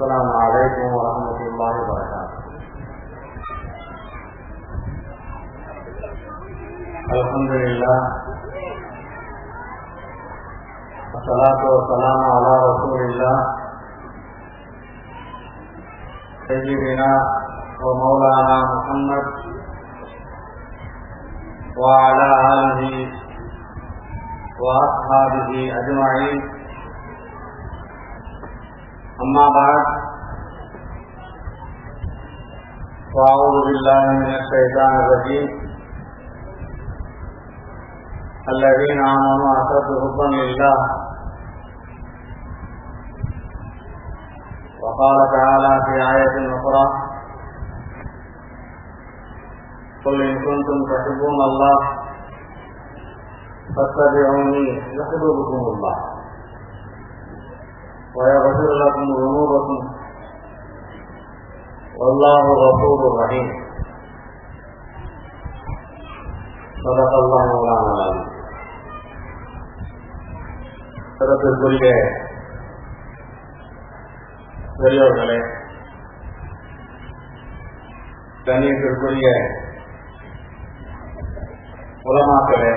السلام علیکم ورحمۃ اللہ وبرکاتہ۔ الحمد للہ السلام والسلام علی رسول اللہ سیدنا و مولانا محمد وعلى آله وأصحابه أجمعين أما بعد فأعوذ بالله من الشيطان الرجيم. الذين آمنوا أشد حبا لله. وقال تعالى في آية أخرى قل إن كنتم تحبون الله فاتبعوني يحببكم الله. ويغفر لكم ذنوبكم والله غفور رحيم صدق الله مولانا العظيم சிறப்பிற்குரிய பெரியோர்களே கண்ணியத்திற்குரிய உலமாக்களே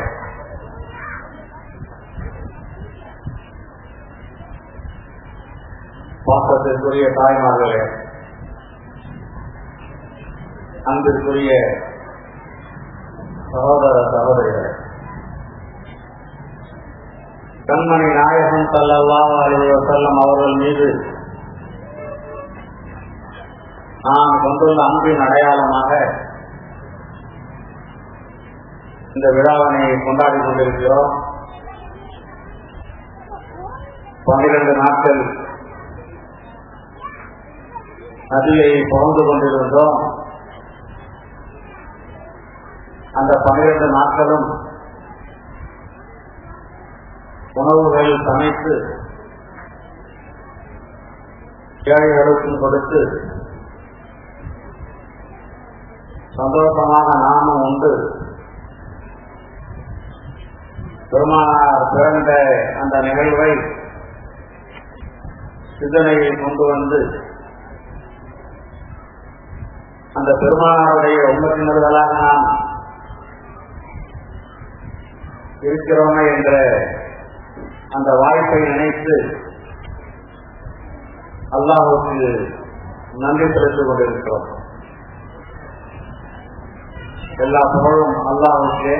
அன்பிற்குரிய தாய்மார்களே அன்பிற்குரிய சகோதர சகோதரிகளே கண்மணி நாயகம் சல்லல்லாஹு அலைஹி வஸல்லம் அவர்கள் மீது நான் கொண்டுள்ள அன்பின் அடையாளமாக இந்த விழாவினை கொண்டாடி கொண்டிருக்கிறோம். பன்னிரண்டு நாட்கள் நதியை புகழ்ந்து கொண்டிருந்தோம். அந்த பன்னிரண்டு நாட்களும் உணவுகள் சமைத்து ஏழைகளுக்கும் கொடுத்து சந்தோஷமாக நாமும் உண்டு. பெருமானார் பிறந்த அந்த நிகழ்வை சிந்தனையை கொண்டு வந்து அந்த பெருமானாருடைய உண்மத்தினர்களாக நாம் இருக்கிறோமே என்ற அந்த வாய்ப்பை நினைத்து அல்லாஹுக்கு நன்றி செலுத்திக் கொண்டிருக்கிறோம். எல்லா புகழும் அல்லாஹுக்கே.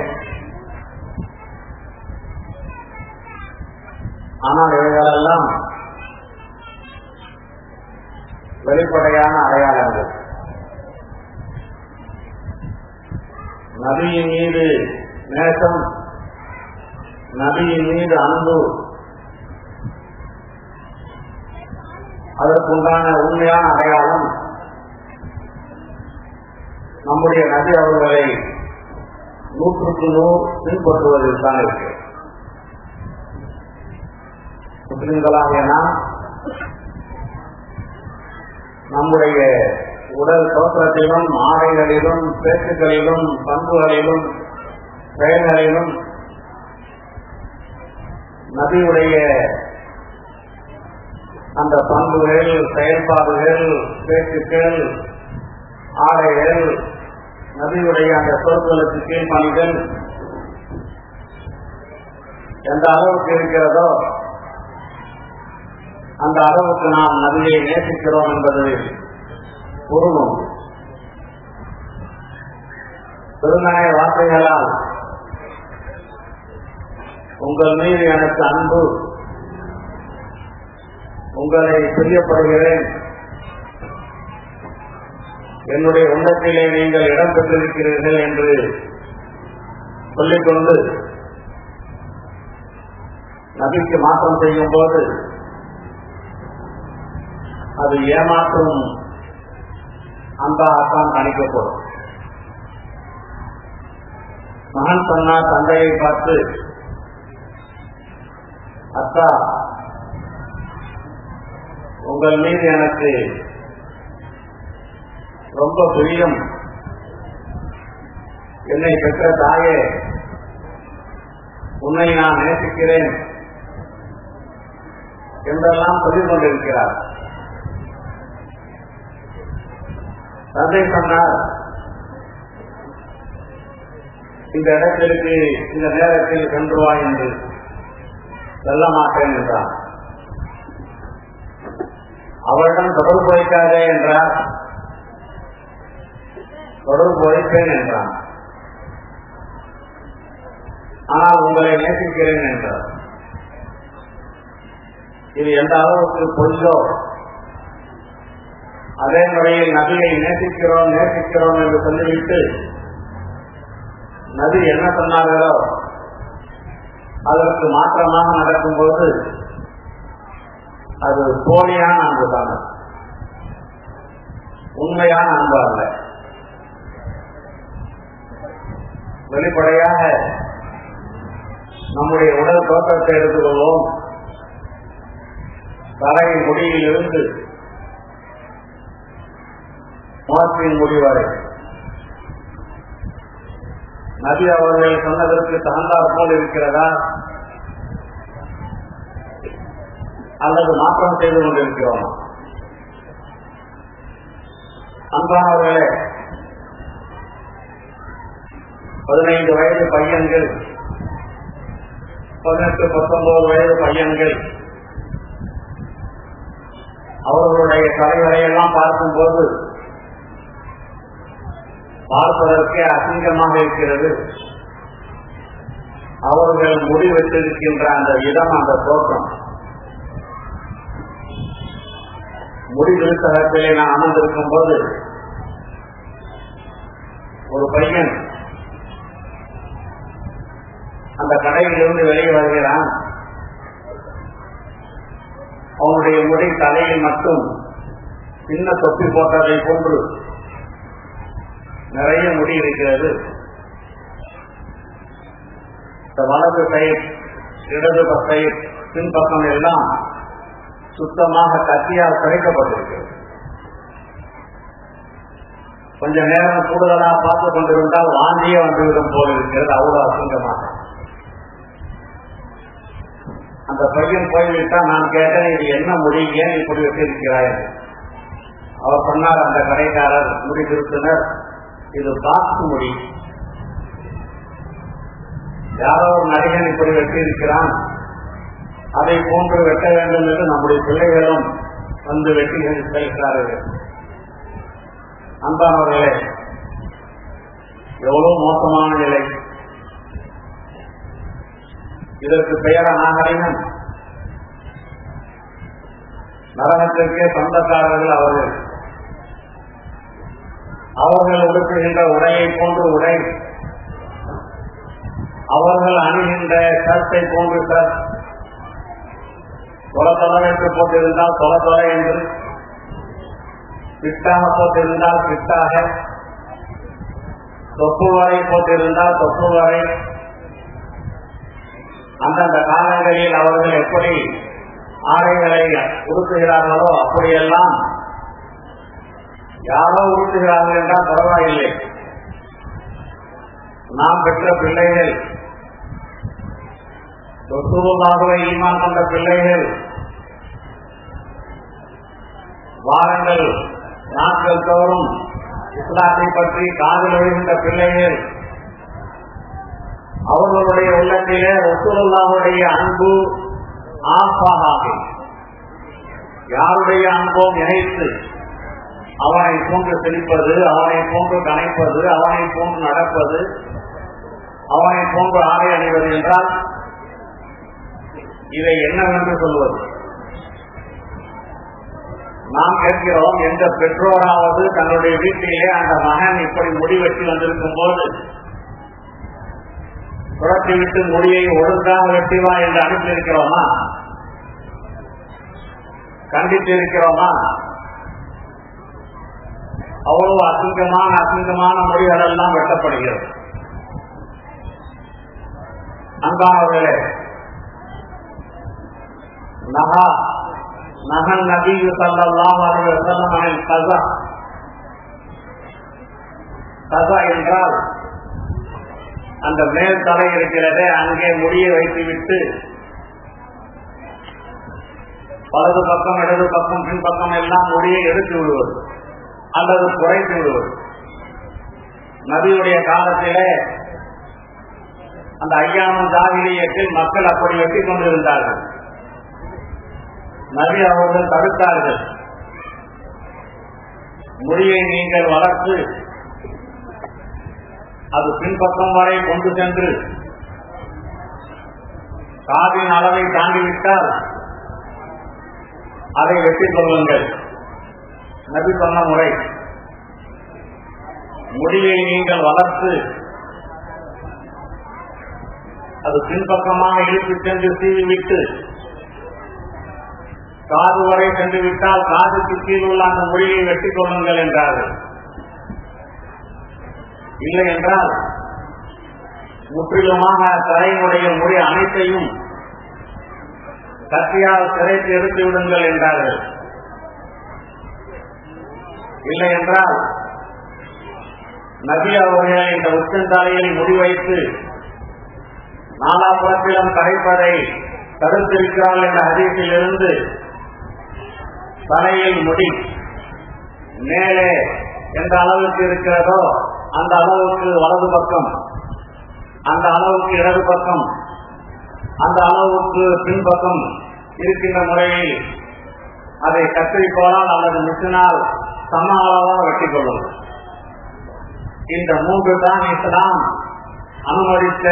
ஆனால் இவைகளெல்லாம் வெளிப்படையான அடையாளங்கள். நபியின் மீது நேசம் நபியின் மீது அன்பு. அதற்குண்டான உண்மையான அடையாளம் நம்முடைய நபி அவர்களை நூற்றுக்கு நூறு பின்பற்றுவதில் தான் இருக்கு முஸ்லிம்களாக நம்முடைய உடல் தோற்றத்திலும் ஆடைகளிலும் பேச்சுக்களிலும் பண்புகளிலும் செயல்களிலும் நபியுடைய அந்த பண்புகள் செயல்பாடுகள் பேச்சுக்கள் ஆடைகள் நபியுடைய அந்த பொருட்களுக்கு கீழ்ப்பணிகள் எந்த அளவுக்கு இருக்கிறதோ அந்த அளவுக்கு நாம் நதியை நேசிக்கிறோம் என்பது பொருளும். திருநாய வார்த்தைகளால் உங்கள் மீது எனக்கு அன்பு. உங்களை பிரியப்படுகிறேன். என்னுடைய உள்ளத்திலே நீங்கள் இடம் பெற்றிருக்கிறீர்கள் என்று சொல்லிக்கொண்டு நபிக்கு மாற்றம் செய்யும் போது அது ஏமாற்றும் அன்பாகத்தான் கணிக்கப்படும் மகன் சொன்னா தந்தையை பார்த்து அத்தா உங்கள் மீது எனக்கு ரொம்ப பிரியம் என்னை பெற்ற தாயே உன்னை நான் நேசிக்கிறேன் என்றெல்லாம் சொல்லிக் கொண்டிருக்கிறார் தந்தை சொன்னார். இந்த இடத்திற்கு இந்த நேரத்தில் சென்று வா என்று செல்ல மாட்டேன் என்றார். அவரிடம் தொடர்பு வைக்காதே என்றார். தொடர்பு வைப்பேன் என்றான் ஆனால் உங்களை நேசிக்கிறேன் என்றார். இது எந்த அளவுக்கு பொய்யோ அதே முறையில் நபியை நேசிக்கிறோம் நேசிக்கிறோம் என்று சொல்லிவிட்டு நபி என்ன சொன்னார்களோ அதற்கு மாற்றமாக நடக்கும் போது அது போலியான அன்பு தான். உண்மையான அன்பு அல்ல. வெளிப்படையாக நம்முடைய உடல் தோற்றத்தை எடுத்துக்கொள்வோம். தலை முடியிலிருந்து முகத்தின் முடிவரை நபி அவர்கள் சொன்னதற்கு தகுந்தார் போல் இருக்கிறதா? அல்லது மாற்றம் செய்து கொண்டிருக்கிறோம்? அன்பானவர்களே பதினைந்து வயது பையன்கள் பதினெட்டு பத்தொன்பது வயது பையன்கள் அவர்களுடைய கலைகளை எல்லாம் பார்க்கும்போது பார்ப்பதற்கே அசிங்கமாக இருக்கிறது. அவர்கள் முடிவெட்டிருக்கின்ற அந்த இடம் அந்த தோற்றம். முடிவிருத்தகத்திலே நான் அமர்ந்திருக்கும் போது ஒரு பையன் அந்த கடையிலிருந்து வெளியே வருகிறான். அவனுடைய முடி தலையில் மட்டும் சின்ன தொப்பி போட்டதை போன்று நிறைய முடி இருக்கிறது. இந்த வலது சைட் இடது சைட் பின்பக்கம் எல்லாம் சுத்தமாக கத்தியால் குறைக்கப்பட்டிருக்கிறது கொஞ்ச நேரம் கூடுதலாக பார்த்து கொண்டிருந்தால் வாந்தியே வந்துவிடும் போல் இருக்கிறது. அவ்வளவு அசிங்கமாக. அந்த பையன் போய்விட்டா நான் கேட்டேன் இது என்ன முடி? ஏன் இப்படி வச்சிருக்கிறாய் அவர் சொன்னார் அந்த கடைக்காரர் முடி திருத்தினர். இது பாக்கு முடி. யாரோ ஒரு நடிகன் இப்படி வெட்டியிருக்கிறான். அதை போன்று வெட்ட வேண்டும் என்று நம்முடைய பிள்ளைகளும் வந்து வெட்டி செல்கிறார்கள். அன்பானவர்களே எவ்வளவு மோசமான நிலை. இதற்கு பெயர நாகரிகம் நரகத்திற்கே சொந்தக்காரர்கள் அவர்கள். அவர்கள் உடுக்குகின்ற உடையை போன்று உடை. அவர்கள் அணுகின்ற கருத்தை போன்று கர். தொலை தொலைவிற்கு போட்டிருந்தால் தொலை தொலை என்று. பிட்டாக போட்டிருந்தால் பிட்டாக. தொப்பு வரை போட்டிருந்தால் தொப்பு வரை. அந்தந்த காலங்களில் அவர்கள் எப்படி ஆடைகளை உடுக்குகிறார்களோ அப்படியெல்லாம் யாரோ உடுத்துகிறார்கள் என்றால் பரவாயில்லை. நாம் பெற்ற பிள்ளைகள். சொத்துவமாகவே ஈமான் கொண்ட பிள்ளைகள். வாரங்கள் நாட்கள் தோறும் இஸ்லாத்தை பற்றி காதல் எழுகின்ற பிள்ளைகள். அவர்களுடைய உள்ளத்திலே ரசூலுல்லாவுடைய அன்பு ஆப்பாக யாருடைய அன்பும் இணைத்து அவனை போன்று சிரிப்பது அவனை போன்று கணைப்பது அவனை போன்று நடப்பது அவனை போன்று ஆடை அணிவது என்றால் இதை என்னவென்று சொல்வது? நாம் கேட்கிறோம் எந்த பெற்றோராவது தன்னுடைய வீட்டிலே அந்த மகன் இப்படி முடிவெட்டி வந்திருக்கும் போது புரட்டி விட்டு முடியை ஒழுங்காக வெட்டிவா என்று அனுப்பியிருக்கிறோமா? கண்டித்திருக்கிறோமா? அவ்வளவு அசிங்கமான அசிங்கமான மொழிகள் எல்லாம் வெட்டப்படுகிறது. அன்பானவர்களே நகா நகன் நபியு சல்லல்லாஹு அலைஹி வஸல்லம் அனில் என்றால் அந்த மேல் தலை இருக்கிறதே அங்கே முடியை வைத்துவிட்டு வலது பக்கம் இடது பக்கம் பின்பக்கம் எல்லாம் முடியை எடுத்து விடுவது. அல்லது குறைத்து விடுவது நபியுடைய காலத்திலே அந்த ஐயாமன் ஜாகிரியத்தில் மக்கள் அப்படி வெட்டி கொண்டிருந்தார்கள். நபி அவர்கள் தடுத்தார்கள். முடியை நீங்கள் வளர்த்து அது பின்பக்கம் வரை கொண்டு சென்று காதின் அளவை தாண்டிவிட்டால் அதை வெட்டிக் கொள்ளுங்கள். நபி சொன்ன முறை. முடியை நீங்கள் வளர்த்து அது பின்பக்கமாக இழுத்துச் சென்று சீவிவிட்டு காது வரை சென்று விட்டால் காதுக்கு கீழ் உள்ள அந்த மொழியை வெட்டிக் கொள்ளுங்கள் என்றார்கள் இல்லை என்றால் முற்றிலுமாக தலையினுடைய மொழி அனைத்தையும் கத்தியால் சிறைத்து எடுத்து விடுங்கள் என்றார்கள். இல்லை என்றால் நபி அவர்களை இந்த உச்சந்தாலையில் முடிவைத்து நாலாபுரத்திலும் கரைப்பதை தடுத்திருக்கிறாள் என்ற அதிகத்தில் இருந்து தலையில் முடி மேலே எந்த அளவுக்கு இருக்கிறதோ அந்த அளவுக்கு வலது பக்கம் அந்த அளவுக்கு இடது பக்கம் அந்த அளவுக்கு பின்பக்கம் இருக்கின்ற முறையில் அதை கத்திரிக்கோளால் அல்லது மிஷினால் சம அளவாக வெட்டிக் கொள்ளும் இந்த மூன்று தான் இஸ்லாம் அனுமதித்த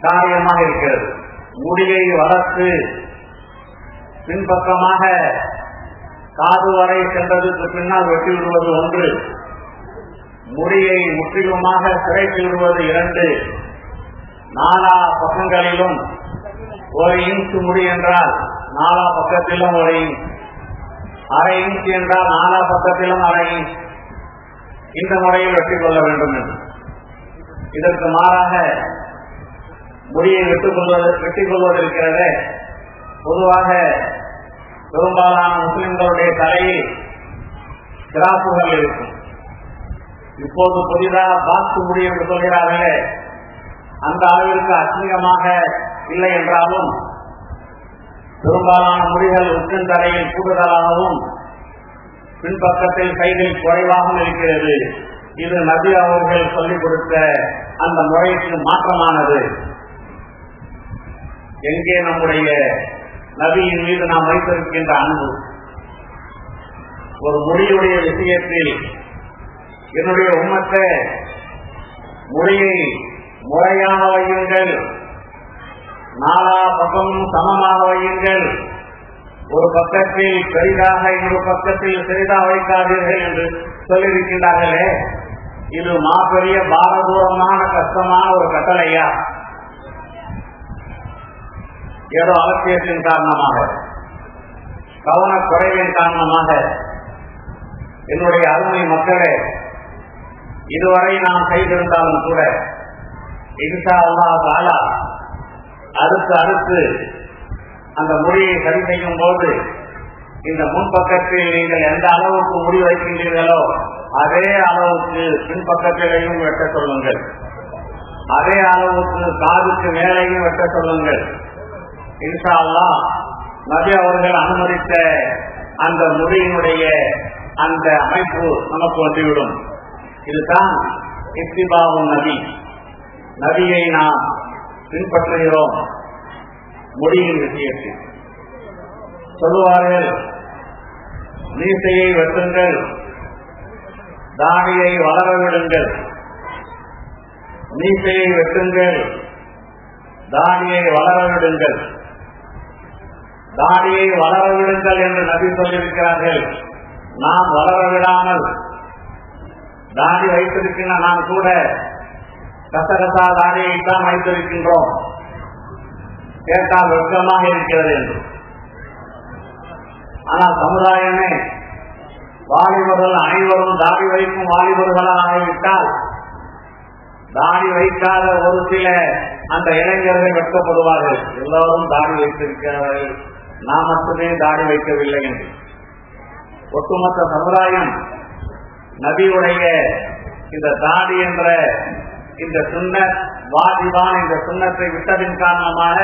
காரியமாக இருக்கிறது. முடியை வளர்த்து பின்பக்கமாக காது வரை சென்றதுக்கு பின்னால் வெட்டி விடுவது ஒன்று. முடியை முற்றிலுமாக சிறைத்து விடுவது இரண்டு. நாலா பக்கங்களிலும் ஒரு இன்ச் முடி என்றால் நாலா பக்கத்திலும் ஒரு இன்ச். அரை இன்ச் என்றால் நாலா பக்கத்திலும் அரை இன்ச் இந்த முறையில் வெட்டிக் கொள்ள வேண்டும் என்று. இதற்கு மாறாக முடியை வெட்டுக் கொள்வது வெட்டிக் கொள்வதற்கிறது. பொதுவாக பெரும்பாலான முஸ்லிம்களுடைய தலையில் கிராப்புகள் இருக்கும். இப்போது புதிதாக பாஸ்து முடி என்று சொல்கிறார்களே அந்த அளவிற்கு அசிங்கமாக இல்லை என்றாலும் பெரும்பாலான முடிகள் உச்சன் தலையில் கூடுதலாகவும் பின்பக்கத்தில் கைகள் குறைவாகவும் இருக்கிறது. இது நபி அவர்கள் சொல்லிக் கொடுத்த அந்த முறைக்கு மாற்றமானது. எங்கே நம்முடைய நபியின் மீது நாம் வைத்திருக்கின்ற அன்பு? ஒரு மொழியுடைய விஷயத்தில் என்னுடைய உம்மத்தை மொழியை முறையாக வையுங்கள். நாலா பக்கமும் சமமாக வையுங்கள். ஒரு பக்கத்தில் பெரிதாக இன்னொரு பக்கத்தில் சிறிதாக வைக்காதீர்கள் என்று சொல்லியிருக்கின்றார்களே. இது மாபெரிய பாரதூரமான கஷ்டமான ஒரு கட்டளையா? ஏதோ அவசியத்தின் காரணமாக கவனக்குறைவின் காரணமாக. என்னுடைய அருமை மக்களே இதுவரை நாம் செய்திருந்தாலும் கூட இன்சா அல்லா தாலா அடுத்து அடுத்து அந்த மொழியை சரி செய்யும் போது இந்த முன்பக்கத்தில் நீங்கள் எந்த அளவுக்கு முடி வைக்கின்றீர்களோ அதே அளவுக்கு பின்பக்கத்திலையும் வெட்ட சொல்லுங்கள். அதே அளவுக்கு காதுக்கு மேலேயும் வெட்ட சொல்லுங்கள். இன்ஷா அல்லா நபி அவர்கள் அனுமதித்த அந்த மொழியினுடைய அந்த அமைப்பு நமக்கு வந்துவிடும். இதுதான் இத்திபாவும் நபி. நபியை நாம் பின்பற்றுகிறோம். மொழியின் விஷயத்தில். சொல்லுவார்கள் மீசையை வெட்டுங்கள் தாடியை வளர விடுங்கள் மீசையை வெட்டுங்கள் தாடியை வளர விடுங்கள் தாடியை வளர விடுங்கள் என்று நபி சொல்லியிருக்கிறார்கள். நாம் வளர விடாமல் தாடி வைத்திருக்கின்ற நாம் கூட கசகசா தாடியைத்தான் வைத்திருக்கின்றோம். கேட்டால் வெட்கமாக இருக்கிறது என்று. ஆனால் சமுதாயமே வாலிபர்கள் அனைவரும் தாடி வைக்கும் வாலிபர்களாக ஆகிவிட்டால் தாடி வைக்காத ஒரு சில அந்த இளைஞர்கள் வெட்கப்படுவார்கள். எல்லோரும் தாடி வைத்திருக்கிறார்கள். நாம் மட்டுமே தாடி வைக்கவில்லை என்று. ஒட்டுமொத்த சமுதாயம் நபியுடைய இந்த தாடி என்ற இந்த சுண்ணத் வாதிவான் இந்த சுண்ணத்தை விட்டதின் காரணமாக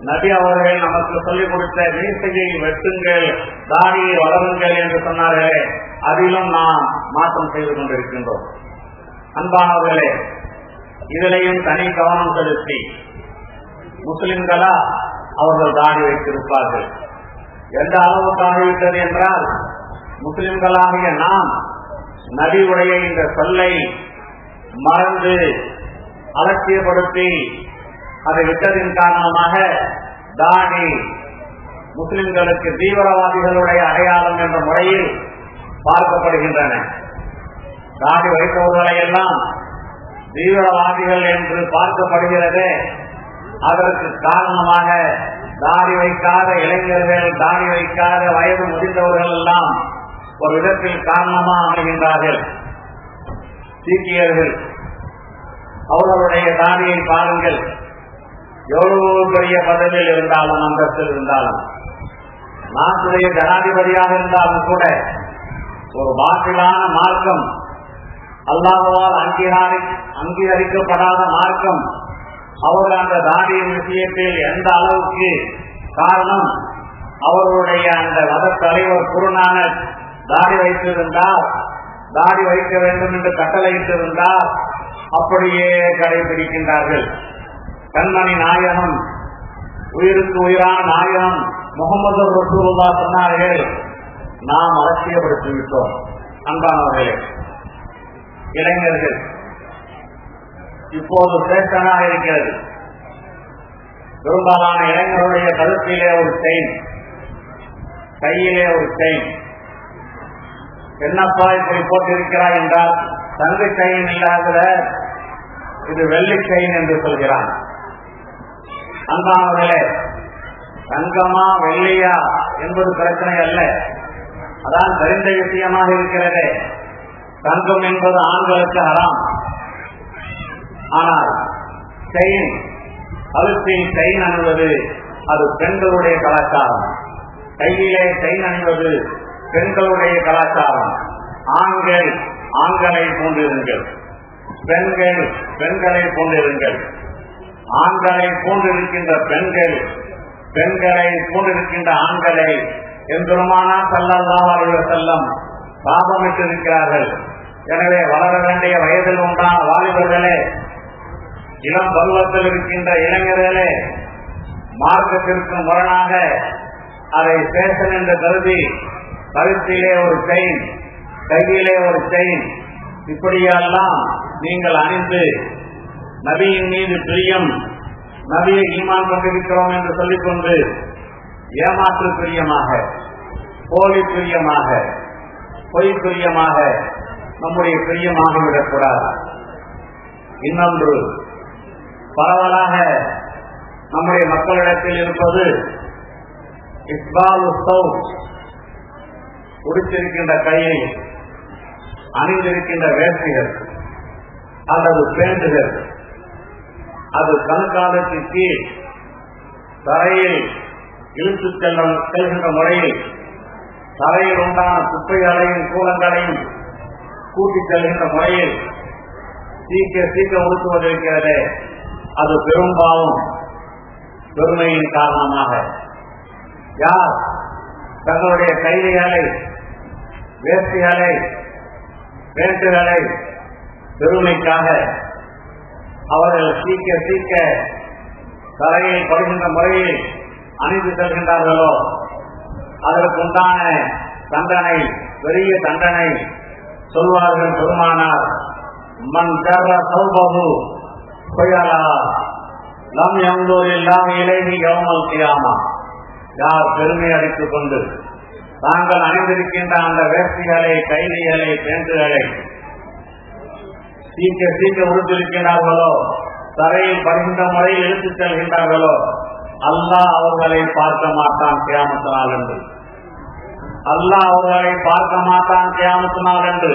நபி அவர்கள் நமக்கு சொல்லிக் கொடுத்த மீசையை வெட்டுங்கள் தாடியை வளருங்கள் என்று சொன்னார்களே அதிலும் நாம் மாற்றம் செய்து கொண்டிருக்கின்றோம். அன்பானவர்களே இதிலையும் தனி கவனம் செலுத்தி முஸ்லிம்களா அவர்கள் தாடி வைத்திருப்பார்கள். எந்த அளவுக்கு ஆகிவிட்டது என்றால் முஸ்லிம்களாகிய நாம் நபியுடைய இந்த சொல்லை மறந்து அலட்சியப்படுத்தி அதை விட்டதின் காரணமாக தாடி முஸ்லிம்களுக்கு தீவிரவாதிகளுடைய அடையாளம் என்ற முறையில் பார்க்கப்படுகின்றன. தாடி வைப்பவர்களை எல்லாம் தீவிரவாதிகள் என்று பார்க்கப்படுகிறது அதற்கு காரணமாக தாடி வைக்காத இளைஞர்கள் தாடி வைக்காத வயது முடிந்தவர்கள் எல்லாம் ஒரு விதத்தில் காரணமாக அமைகின்றார்கள். சீக்கியர்கள். அவர்களுடைய தாடியை பாருங்கள். எவ்வளவு பெரிய பதவியில் இருந்தாலும் அந்தஸ்தில் இருந்தாலும் நாட்டுடைய ஜனாதிபதியாக இருந்தாலும் கூட ஒரு பாட்டிலான மார்க்கம் அல்லாஹால் அங்கீகாரி அங்கீகரிக்கப்படாத மார்க்கம் அவர்கள் அந்த தாடியின் விஷயத்தில் எந்த அளவுக்கு காரணம் அவர்களுடைய அந்த மத தலைவர் குருநானக் தாடி வைத்திருந்தால் தாடி வைக்க வேண்டும் என்று கட்டளையிட்டிருந்தால் அப்படியே கடைபிடிக்கின்றார்கள். கண்மணி நாயகம் உயிருக்கு உயிரான நாயகம் முகமது ரசூல்லா சொன்னார்கள் நாம் அலட்சியப்படுத்தி விட்டோம் அன்பானவர்களே இளைஞர்கள் இப்போது சேஷனாக இருக்கிறது. பெரும்பாலான இளைஞருடைய கருத்திலே ஒரு செயின் கையிலே ஒரு செயின் என்னப்பா இப்படி போட்டிருக்கிறாய் என்றால் தந்து செயின் இல்லாத இது வெள்ளி செயின் என்று சொல்கிறான். அன்பானவர்களே தங்கமா வெள்ளியா என்பது பிரச்சனை அல்ல. அதான் தெரிந்த விஷயமாக இருக்கிறது. தங்கம் என்பது ஆண்களுக்கு அறாம் ஆனால் செயின் கழுத்தில் செயின் அணிவது அது பெண்களுடைய கலாச்சாரம். கையிலே செயின் அணிவது பெண்களுடைய கலாச்சாரம். ஆண்கள் ஆண்களை போன்றிருங்கள். பெண்கள் பெண்களை போன்றிருங்கள். ஆண்களை போன்றிருக்கின்ற பெண்கள் பெண்களை போன்றிருக்கின்ற ஆண்களை எம்பெருமானா சல்லல்லா செல்லம் சாபமிட்டிருக்கிறார்கள் எனவே வளர வேண்டிய வயதில் உண்டான வாலிபர்களே இளம் பருவத்தில் இருக்கின்ற இளைஞர்களே மார்க்கத்திற்கு முரணாக அதை பேசன் என்று கருதி கழுத்திலே ஒரு செயின் கையிலே ஒரு செயின் இப்படியெல்லாம் நீங்கள் அணிந்து நபியின் மீது பிரியம் நபியை ஈமான் கொண்டிருக்கிறோம் என்று சொல்லிக்கொண்டு ஏமாற்று பிரியமாக போலி பிரியமாக பொய் பிரியமாக நம்முடைய பிரியமாக விடக்கூடாது. இன்னொன்று பரவலாக நம்முடைய மக்களிடத்தில் இருப்பது இஸ்பால் உடுத்திருக்கின்ற கையை அணிந்திருக்கின்ற வேஷ்டிகள் அல்லது பேண்டுகள் அது கண்காலத்திற்கு கீழ் தரையில் இழுத்து செல்லும் செல்கின்ற முறையில் தரையில் உண்டான குப்பைகளையும் கூலங்களையும் கூட்டிச் செல்கின்ற முறையில் சீக்க சீக்க உடுத்துவதிருக்கிறது அது பெரும்பாலும் பெருமையின் காரணமாக. யார்? தங்களுடைய கைதிகளை வேஷ்டிகளை பேட்டுகளை பெருமைக்காக அவர்கள் சீக்க சீக்க தலையை படுகின்ற முறையில் அணிந்து செல்கின்றார்களோ அதற்குண்டான தண்டனை பெரிய தண்டனை சொல்வார்கள் பெருமானார். மண் கர்ற சௌபகு கொய்யாலா லம் எங்கூர் இல்லாமல் இளைஞர் கவனம் செய்யாமா யார் பெருமை அடித்துக் கொண்டு தாங்கள் அணிந்திருக்கின்ற அந்த வேஷ்டிகளை கைதிகளை பேண்டுகளை சீக்க சீக்க உறுத்திருக்கிறார்களோ தரையில் படுகின்ற முறையில் எடுத்துச் செல்கின்றார்களோ அல்லாஹ் அவர்களை பார்க்க மாட்டான் கியாமத்தினால் என்று. அல்லாஹ் அவர்களை பார்க்க மாட்டான் கியாமத்தினால் என்று.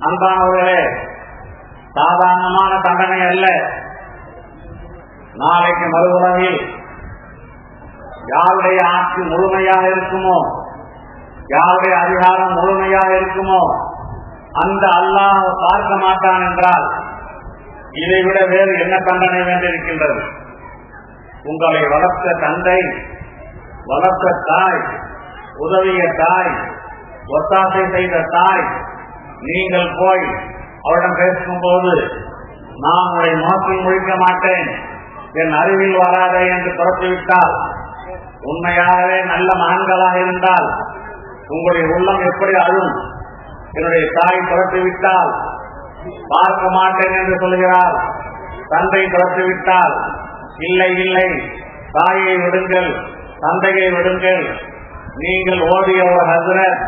அன்பானவர்களே சாதாரணமான தண்டனை அல்ல. நாளைக்கு மறுபுறவில் யாருடைய ஆட்சி முழுமையாக இருக்குமோ? யாருடைய அதிகாரம் முழுமையாக இருக்குமோ? அந்த அல்லாஹ் பார்க்க மாட்டான் என்றால் இதை விட வேறு என்ன தண்டனை வேண்டியிருக்கின்றது? உங்களை வளர்த்த தந்தை வளர்த்த தாய் உதவிய தாய் ஒத்தாசை செய்த தாய் நீங்கள் போய் அவரிடம் பேசும்போது நான் உங்களை முகத்தில் முழிக்க மாட்டேன் என் அறிவில் வராதே என்று துரத்திவிட்டால் உண்மையாகவே நல்ல மகன்களாக இருந்தால் உங்களுடைய உள்ளம் எப்படி அழும்? என்னுடைய தாய் துரத்திவிட்டால் பார்க்க மாட்டேன் என்று சொல்கிறார். தந்தை துரத்திவிட்டால் இல்லை இல்லை தாயை விடுங்கள் தந்தையை விடுங்கள். நீங்கள் ஓடிய ஒரு ஹசரத்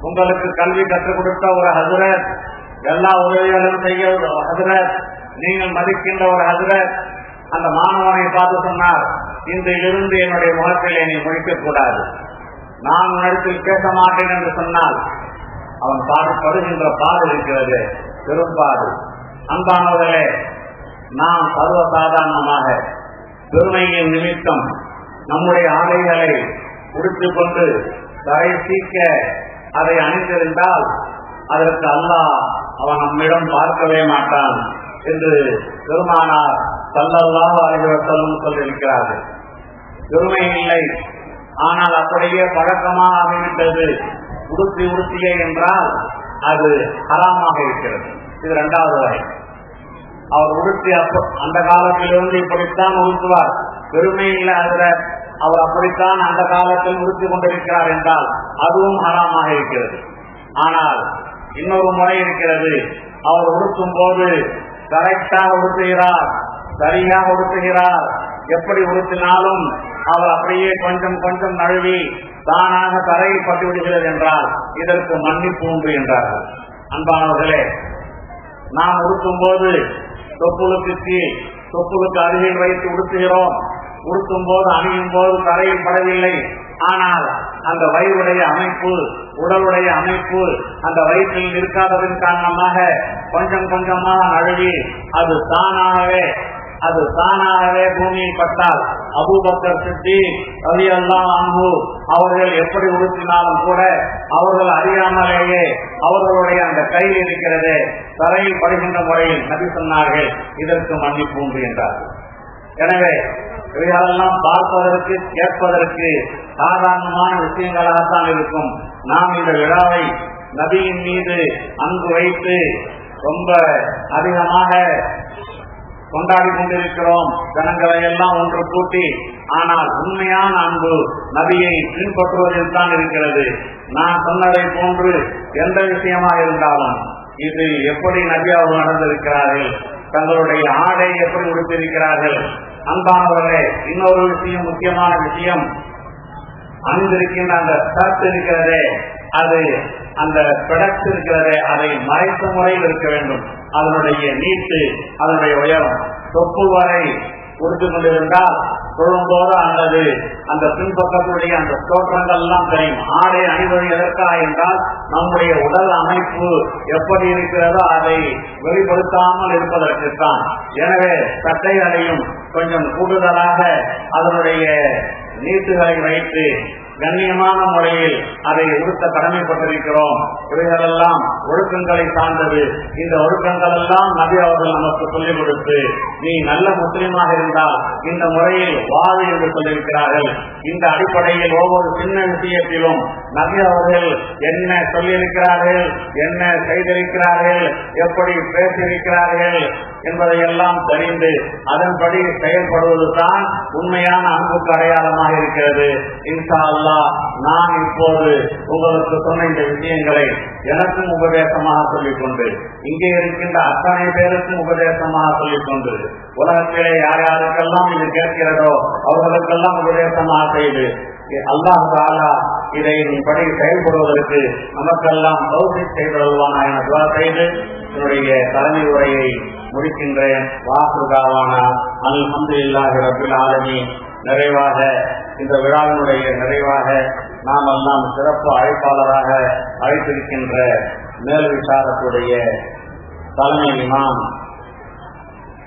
உங்களுக்கு கல்வி கற்றுக் கொடுத்த ஒரு ஹசரத் எல்லா உதவிகளும் செய்ய ஒரு ஹசரத் நீங்கள் மதிக்கின்ற ஒரு ஹசரத். அந்த மாணவனை பார்த்து சொன்னார் இன்றிலிருந்து என்னுடைய முகத்தில் என்னை முடிக்கக் கூடாது நான் உன்னிடத்தில் பேச மாட்டேன் என்று சொன்னால் அவன் பாடுபடுகின்ற பாடு இருக்கிறது பெரும்பாடு. அன்பானவர்களே நாம் சர்வசாதாரணமாக பெருமையின் நிமித்தம் நம்முடைய ஆடைகளை உடுத்திக் கொண்டு தரை சீக்க அதை அணிந்திருந்தால் அதற்கு அல்லாஹ் அவன் நம்மிடம் பார்க்கவே மாட்டான் என்று பெருமானார் சல்லல்லாஹு அலைஹி சொல்லியிருக்கிறார்கள். பெருமை இல்லை ஆனால் அப்படியே பழக்கமாக அமைகின்றது உடுத்தி உடுத்திய என்றால் அது ஹராமாக இருக்கிறது. இது இரண்டாவது வகை. அவர் உடுத்தி அந்த காலத்திலிருந்து இப்படித்தான் உடுத்துவார். பெருமை இல்லை அதுல அவர் அப்படித்தான் அந்த காலத்தில் உடுத்திக் கொண்டிருக்கிறார் என்றால் அதுவும் ஹராமாக இருக்கிறது. ஆனால் இன்னொரு முறை இருக்கிறது. அவர் உடுத்தும் போது கரெக்டாக உடுத்துகிறார். சரியாக உடுத்துகிறார். எப்படி உடுத்தினாலும் அவர் அப்படியே கொஞ்சம் கொஞ்சம் நழுவி தானாக தரையில் பட்டு விடுகிறது என்றால் இதற்கு மன்னிப்பு உண்டு என்றார்கள். அன்பானவர்களே நாம் உடுத்தும் போது தொப்புளுக்கு தொப்புளுக்கு அருகில் வைத்து உடுத்துகிறோம். உடுத்தும் போது அணியும் போது தரையில் படவில்லை. ஆனால் அந்த வயிறுடைய அமைப்பு உடலுடைய அமைப்பு அந்த வயிற்றில் இருக்காததன் காரணமாக கொஞ்சம் கொஞ்சமாக நழுவி அது தானாகவே அது தானாகவே பூமியில் பட்டால். அபூபக்கர் சித்தி ரவி எல்லாம் அன்பு அவர்கள் எப்படி உடுத்தினாலும் கூட அவர்கள் அறியாமலேயே அவர்களுடைய அந்த கையில் இருக்கிறது தரையில் படுகின்ற முறையில் நபி சொன்னார்கள் இதற்கு மன்னிப்பு உண்டு என்றார்கள் எனவே இவைகளெல்லாம் பார்ப்பதற்கு கேட்பதற்கு சாதாரணமான விஷயங்களாகத்தான் இருக்கும். நாம் இந்த விழாவை நபியின் மீது அன்பு வைத்து ரொம்ப அதிகமாக கொண்டாடி கொண்டிருக்கிறோம். ஜனங்களை எல்லாம் ஒன்று கூட்டி ஆனால் உண்மையான அன்பு நபியை பின்பற்றுவதில் தான் இருக்கிறது. நான் சொன்னதை போன்று எந்த விஷயமா இருந்தாலும் இது எப்படி நபி அவர்கள் நடந்திருக்கிறார்கள்? தங்களுடைய ஆடை எப்படி உடுத்திருக்கிறார்கள்? அன்பானவர்களே இன்னொரு விஷயம் முக்கியமான விஷயம். அணிந்திருக்கின்ற அந்த ஷர்ட் இருக்கிறதே அது அந்த ப்ரொடக்ட் இருக்கிறதே அதை மறைத்த முறையில் இருக்க வேண்டும். அதனுடைய நீட்டு அதனுடைய உயரம். தொப்பு வரை உடுத்திக் கொண்டிருந்தால் தொழும்போது அல்லது அந்த பின்பக்கத்துடைய அந்த தோற்றங்கள் எல்லாம் தெரியும். ஆடை அணிவது எதற்காக என்றால் நம்முடைய உடல் அமைப்பு எப்படி இருக்கிறதோ அதை வெளிப்படுத்தாமல் இருப்பதற்குத்தான். எனவே சட்டைகளையும் கொஞ்சம் கூடுதலாக அதனுடைய நீட்டுகளை வைத்து கண்ணியமான முறையில் அதை உடுத்த கடமைப்பட்டிருக்கிறோம். இவைகளெல்லாம் ஒழுக்கங்களை சார்ந்தது. இந்த ஒழுக்கங்கள் எல்லாம் நபி அவர்கள் நமக்கு சொல்லிக் கொடுத்து நீ நல்ல முஸ்லீமாக இருந்தால் இந்த முறையில் வாழு என்று சொல்லியிருக்கிறார்கள். இந்த அடிப்படையில் ஒவ்வொரு சின்ன விஷயத்திலும் நபி அவர்கள் என்ன சொல்லியிருக்கிறார்கள் என்ன செய்திருக்கிறார்கள் எப்படி பேசியிருக்கிறார்கள் என்பதையெல்லாம் தெரிந்து அதன்படி செயல்படுவதுதான் உண்மையான அன்புக்கு அடையாளமாக இருக்கிறது. இன்ஷா அல்லா நான் இப்போது உங்களுக்கு சொன்ன இந்த விஷயங்களை எனக்கும் உபதேசமாக சொல்லிக்கொண்டு இங்கே இருக்கின்ற அத்தனை பேருக்கும் உபதேசமாக சொல்லிக்கொண்டு உலகத்திலே யார் யாருக்கெல்லாம் இது கேட்கிறதோ அவர்களுக்கெல்லாம் உபதேசமாக செய்து அல்லாஹ் தாலா இதை படி செயல்படுவதற்கு நமக்கெல்லாம் தௌசி செய்தல்வானா என துவா செய்து என்னுடைய தலைமை உரையை முடிக்கின்றேன். வாசுதாவான அல்ஹம்துலில்லாஹி ரப்பில் ஆலமீன். நிறைவாக இந்த விழாவினுடைய நிறைவாக நாம் எல்லாம் சிறப்பு அழைப்பாளராக அழைத்திருக்கின்ற மேல் விசாரத்துடைய தலைமை இமாம்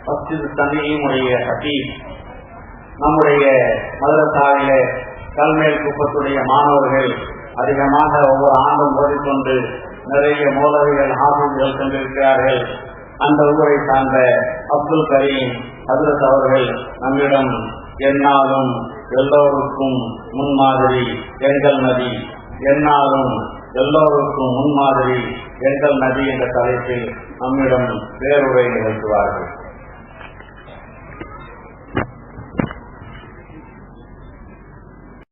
மஸ்ஜித் தனியுடைய ஹபீப் நம்முடைய மதரசாவிலே கல்மேல் குப்பத்துடைய மாணவர்கள் அதிகமாக ஒவ்வொரு ஆண்டும் ஓடிக்கொண்டு நிறைய மூலவிகள் ஆசிரியர்கள் கொண்டிருக்கிறார்கள் அந்த ஊரை சார்ந்த அப்துல் கரீம் ஹசரத் அவர்கள் நம்மிடம் என்னாலும் எல்லோருக்கும் முன்மாதிரி எங்கள் நதி. என்னாலும் எல்லோருக்கும் முன்மாதிரி எங்கள் நதி என்ற தலைப்பில் நம்மிடம் பேருரை நிகழ்த்துவார்கள்.